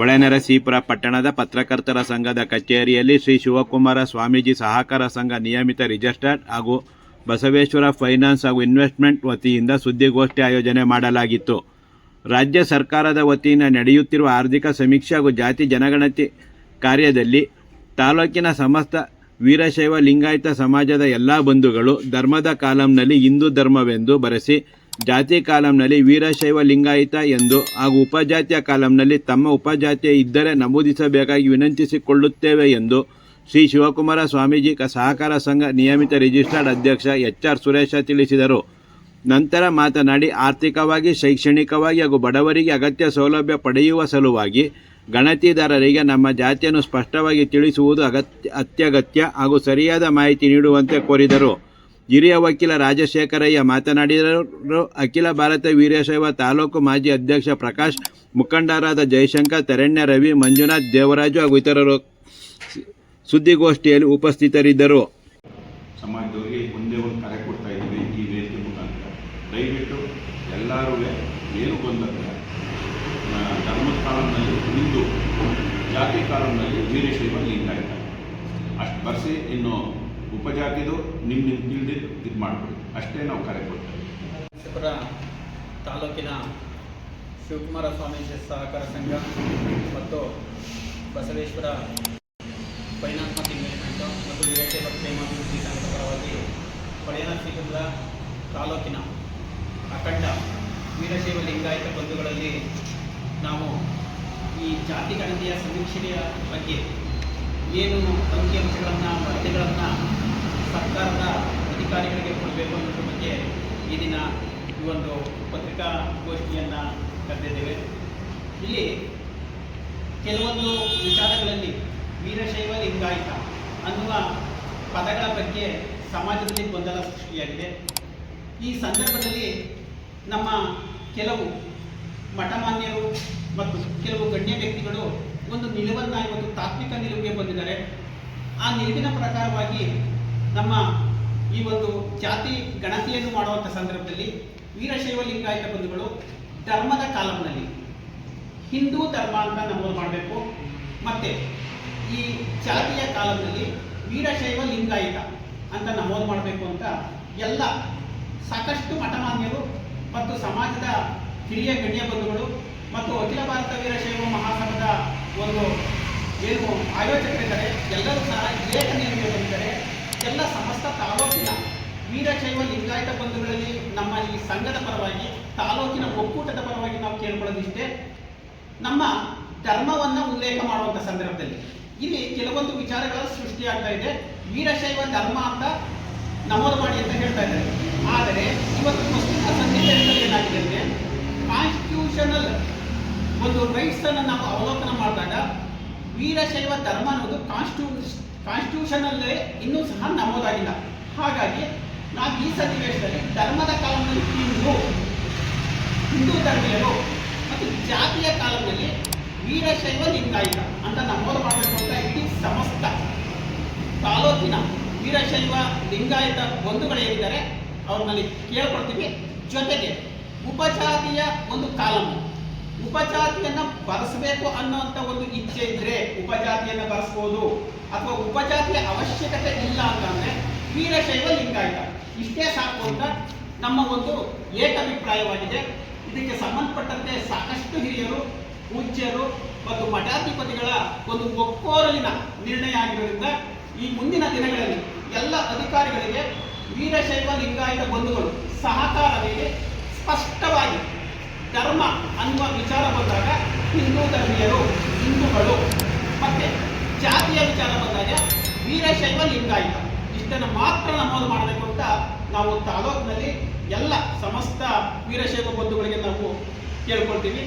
ಹೊಳೆನರಸೀಪುರ ಪಟ್ಟಣದ ಪತ್ರಕರ್ತರ ಸಂಘದ ಕಚೇರಿಯಲ್ಲಿ ಶ್ರೀ ಶಿವಕುಮಾರ ಸ್ವಾಮೀಜಿ ಸಹಕಾರ ಸಂಘ ನಿಯಮಿತ ರಿಜಿಸ್ಟರ್ಡ್ ಹಾಗೂ ಬಸವೇಶ್ವರ ಫೈನಾನ್ಸ್ ಹಾಗೂ ಇನ್ವೆಸ್ಟ್ಮೆಂಟ್ ವತಿಯಿಂದ ಸುದ್ದಿಗೋಷ್ಠಿ ಆಯೋಜನೆ ಮಾಡಲಾಗಿತ್ತು. ರಾಜ್ಯ ಸರ್ಕಾರದ ವತಿಯಿಂದ ನಡೆಯುತ್ತಿರುವ ಆರ್ಥಿಕ ಸಮೀಕ್ಷೆ ಹಾಗೂ ಜಾತಿ ಜನಗಣತಿ ಕಾರ್ಯದಲ್ಲಿ ತಾಲೂಕಿನ ಸಮಸ್ತ ವೀರಶೈವ ಲಿಂಗಾಯತ ಸಮಾಜದ ಎಲ್ಲ ಬಂಧುಗಳು ಧರ್ಮದ ಕಾಲಂನಲ್ಲಿ ಹಿಂದೂ ಧರ್ಮವೆಂದು ಬರೆಸಿ ಜಾತಿ ಕಾಲಂನಲ್ಲಿ ವೀರಶೈವ ಲಿಂಗಾಯತ ಎಂದು ಹಾಗೂ ಉಪಜಾತಿಯ ಕಾಲಂನಲ್ಲಿ ತಮ್ಮ ಉಪಜಾತಿಯ ಇದ್ದರೆ ನಮೂದಿಸಬೇಕಾಗಿ ವಿನಂತಿಸಿಕೊಳ್ಳುತ್ತೇವೆ ಎಂದು ಶ್ರೀ ಶಿವಕುಮಾರ ಸ್ವಾಮೀಜಿ ಸಹಕಾರ ಸಂಘ ನಿಯಮಿತ ರಿಜಿಸ್ಟರ್ಡ್ ಅಧ್ಯಕ್ಷ ಎಚ್ ಆರ್ ಸುರೇಶ ತಿಳಿಸಿದರು. ನಂತರ ಮಾತನಾಡಿ ಆರ್ಥಿಕವಾಗಿ, ಶೈಕ್ಷಣಿಕವಾಗಿ ಹಾಗೂ ಬಡವರಿಗೆ ಅಗತ್ಯ ಸೌಲಭ್ಯ ಪಡೆಯುವ ಸಲುವಾಗಿ ಗಣತಿದಾರರಿಗೆ ನಮ್ಮ ಜಾತಿಯನ್ನು ಸ್ಪಷ್ಟವಾಗಿ ತಿಳಿಸುವುದು ಅಗತ್ಯ, ಅತ್ಯಗತ್ಯ ಹಾಗೂ ಸರಿಯಾದ ಮಾಹಿತಿ ನೀಡುವಂತೆ ಕೋರಿದರು. ಹಿರಿಯ ವಕೀಲ ರಾಜಶೇಖರಯ್ಯ ಮಾತನಾಡಿದರು. ಅಖಿಲ ಭಾರತ ವೀರಶೈವ ತಾಲೂಕು ಮಾಜಿ ಅಧ್ಯಕ್ಷ ಪ್ರಕಾಶ್, ಮುಖಂಡರಾದ ಜಯಶಂಕರ್ ತರಣ್ಯ ರವಿ, ಮಂಜುನಾಥ್, ದೇವರಾಜು ಹಾಗೂ ಇತರರು ಸುದ್ದಿಗೋಷ್ಠಿಯಲ್ಲಿ ಉಪಸ್ಥಿತರಿದ್ದರು. ಸಮಾಜದವರಿಗೆ ಒಂದೇ ಒಂದು ಕರೆ ಕೊಡ್ತಾ ಇದ್ದೀವಿ ಈ ವೇದಿಕೆ ಮುಖಾಂತರ. ದಯವಿಟ್ಟು ಎಲ್ಲರೂ ಏನು ಬಂದಂತೆ ಧರ್ಮದ ಕಾಲಂನಲ್ಲಿ ಹಿಂದೂ, ಜಾತಿ ಕಾಲಂನಲ್ಲಿ ವೀರಶೈವ ಲಿಂಗಾಯತ. ಅಷ್ಟು ಬರ್ಸಿ ಇನ್ನು ಉಪಜಾತಿದು ನಿಮ್ಮ ನಿಮ್ಮ ತಿಳಿದಿದ್ದು ಇದು ಮಾಡ್ಬೋದು. ಅಷ್ಟೇ ನಾವು ಕರೆ ಕೊಡ್ತೇವೆ. ತಾಲೂಕಿನ ಶಿವಕುಮಾರ ಸ್ವಾಮೀಜಿ ಸಹಕಾರ ಸಂಘ ಮತ್ತು ಬಸವೇಶ್ವರ ಫೈನಾನ್ಸ್ ಮತ್ತು ಇನ್ವೆಸ್ಟ್ಮೆಂಟು ಮತ್ತು ವೀರಶೈವ ಕ್ಷೇಮಾಭಿವೃದ್ಧಿ ಸಂಘದ ಪರವಾಗಿ ಹೊಳೆನರಸೀಪುರ ತಾಲೂಕಿನ ಅಖಂಡ ವೀರಶೈವ ಲಿಂಗಾಯತ ಬಂಧುಗಳಲ್ಲಿ ನಾವು ಈ ಜಾತಿ ಗಣತಿಯ ಸಮೀಕ್ಷೆಯ ಬಗ್ಗೆ ಏನು ಅಂಕಿಅಂಶಗಳನ್ನು ವರದಿಗಳನ್ನು ಸರ್ಕಾರದ ಕೊಡಬೇಕು ಅನ್ನೋದ್ರ ಬಗ್ಗೆ ಈ ದಿನ ಈ ಒಂದು ಪತ್ರಿಕಾಗೋಷ್ಠಿಯನ್ನು ಕರೆದಿದ್ದೇವೆ. ಇಲ್ಲಿ ಕೆಲವೊಂದು ವಿಚಾರಗಳಲ್ಲಿ ವೀರಶೈವ ಲಿಂಗಾಯತ ಅನ್ನುವ ಪದಗಳ ಬಗ್ಗೆ ಸಮಾಜದಲ್ಲಿ ಗೊಂದಲ ಸೃಷ್ಟಿಯಾಗಿದೆ. ಈ ಸಂದರ್ಭದಲ್ಲಿ ನಮ್ಮ ಕೆಲವು ಮಠಮಾನ್ಯರು ಮತ್ತು ಕೆಲವು ಗಣ್ಯ ವ್ಯಕ್ತಿಗಳು ಒಂದು ನಿಲುವನ್ನು ಇವತ್ತು ತಾತ್ವಿಕ ನಿಲುವಿಗೆ ಬಂದಿದ್ದಾರೆ. ಆ ನಿಲುವಿನ ಪ್ರಕಾರವಾಗಿ ನಮ್ಮ ಈ ಒಂದು ಜಾತಿ ಗಣತಿಯನ್ನು ಮಾಡುವಂಥ ಸಂದರ್ಭದಲ್ಲಿ ವೀರಶೈವ ಲಿಂಗಾಯತ ಬಂಧುಗಳು ಧರ್ಮದ ಕಾಲಂನಲ್ಲಿ ಹಿಂದೂ ಧರ್ಮ ಅಂತ ನಮೂದು ಮಾಡಬೇಕು. ಮತ್ತೆ ಈ ಜಾತಿಯ ಕಾಲದಲ್ಲಿ ವೀರಶೈವ ಲಿಂಗಾಯತ ಅಂತ ನಮೂದು ಮಾಡಬೇಕು ಅಂತ ಎಲ್ಲ ಸಾಕಷ್ಟು ಮಠಮಾನ್ಯರು ಮತ್ತು ಸಮಾಜದ ಹಿರಿಯ ಗಣ್ಯ ಬಂಧುಗಳು ಮತ್ತು ಅಖಿಲ ಭಾರತ ವೀರಶೈವ ಮಹಾಸಭದ ಒಂದು ಏನು ಆಯೋಜಕರಿದ್ದಾರೆ ಎಲ್ಲರೂ ಸಹ ಏಕ ನಿಲುವಿಗೆ ಬಂದಿದ್ದಾರೆ ಎಲ್ಲ ಸಮಸ್ತ ತಾಲೂಕಿನ ಲಿಂಗಾಯತ ಬಂಧುಗಳಲ್ಲಿ ನಮ್ಮ ಈ ಸಂಘದ ಪರವಾಗಿ, ತಾಲೂಕಿನ ಒಕ್ಕೂಟದ ಪರವಾಗಿ ನಾವು ಕೇಳ್ಕೊಳ್ಳೋದಿಷ್ಟೇ, ನಮ್ಮ ಧರ್ಮವನ್ನ ಉಲ್ಲೇಖ ಮಾಡುವಂತ ಸಂದರ್ಭದಲ್ಲಿ. ಇಲ್ಲಿ ಕೆಲವೊಂದು ವಿಚಾರಗಳ ಸೃಷ್ಟಿಯಾಗ್ತಾ ಇದೆ. ವೀರಶೈವ ಧರ್ಮ ಅಂತ ನಮೂದು ಮಾಡಿ ಅಂತ ಹೇಳ್ತಾ ಇದ್ದಾರೆ. ಆದರೆ, ಇವತ್ತು ಪ್ರಸ್ತುತ ಸನ್ನಿವೇಶದಲ್ಲಿ ಏನಾಗಿದೆ ಅಂದರೆ ಕಾನ್ಸ್ಟಿಟ್ಯೂಷನಲ್ ಒಂದು ರೈಟ್ಸನ್ನು ನಾವು ಅವಲೋಕನ ಮಾಡಿದಾಗ, ವೀರಶೈವ ಧರ್ಮ ಅನ್ನೋದು ಕಾನ್ಸ್ಟಿಟ್ಯೂ ಕಾನ್ಸ್ಟಿಟ್ಯೂಷನಲ್ಲೇ ಇನ್ನೂ ಸಹ ನಮೋದಾಗಿಲ್ಲ. ಹಾಗಾಗಿ ನಾವು ಈ ಸನ್ನಿವೇಶದಲ್ಲಿ ಧರ್ಮದ ಕಾಲದಲ್ಲಿ ಹಿಂದೂ ಹಿಂದೂ ಧರ್ಮೀಯರು ಮತ್ತು ಜಾತಿಯ ಕಾಲದಲ್ಲಿ ವೀರಶೈವ ಲಿಂಗಾಯತ ಅಂತ ನಮೂದು ಮಾಡಬೇಕು ಅಂತ ಇಡೀ ಸಮಸ್ತ ತಾಲೂಕಿನ ವೀರಶೈವ ಲಿಂಗಾಯತ ಬಂಧುಗಳೇನಿದ್ದಾರೆ ಅವ್ರನ್ನಲ್ಲಿ ಕೇಳ್ಕೊಳ್ತೀವಿ. ಜೊತೆಗೆ ಉಪಜಾತಿಯ ಒಂದು ಕಾಲಂ ಉಪಜಾತಿಯನ್ನ ಬರೆಸಬೇಕು ಅನ್ನೋಂಥ ಒಂದು ಇಚ್ಛೆ ಇದ್ರೆ ಉಪಜಾತಿಯನ್ನ ಬರೆಸ್ಬೋದು. ಅಥವಾ ಉಪಜಾತಿಯ ಅವಶ್ಯಕತೆ ಇಲ್ಲ ಅಂತಂದ್ರೆ ವೀರಶೈವ ಲಿಂಗಾಯತ ಇಷ್ಟೇ ಸಾಕು ಅಂತ ನಮ್ಮ ಒಂದು ಏಕಭಿಪ್ರಾಯವಾಗಿದೆ. ಇದಕ್ಕೆ ಸಂಬಂಧಪಟ್ಟಂತೆ ಸಾಕಷ್ಟು ಹಿರಿಯರು, ಪೂಜ್ಯರು ಮತ್ತು ಮಠಾಧಿಪತಿಗಳ ಒಂದು ಒಕ್ಕೋರಲಿನ ನಿರ್ಣಯ ಆಗಿರೋದ್ರಿಂದ ಈ ಮುಂದಿನ ದಿನಗಳಲ್ಲಿ ಎಲ್ಲ ಅಧಿಕಾರಿಗಳಿಗೆ ವೀರಶೈವ ಲಿಂಗಾಯತ ಬಂಧುಗಳು ಸಹಕಾರ ನೀಡಿ ಸ್ಪಷ್ಟವಾಗಿ ಧರ್ಮ ಅನ್ನುವ ವಿಚಾರ ಬಂದಾಗ ಹಿಂದೂ ಧರ್ಮೀಯರು, ಹಿಂದೂಗಳು ಮತ್ತೆ ಜಾತಿಯ ವಿಚಾರ ಬಂದಾಗ ವೀರಶೈವ ಲಿಂಗಾಯತ ಇಷ್ಟನ್ನು ಮಾತ್ರ ನಮೂದು ಮಾಡಬೇಕು ಅಂತ ನಾವು ತಾಲೂಕಿನಲ್ಲಿ ಎಲ್ಲ ಸಮಸ್ತ ವೀರಶೈವ ಬಂಧುಗಳಿಗೆ ನಾವು ಕೇಳ್ಕೊಳ್ತೀವಿ.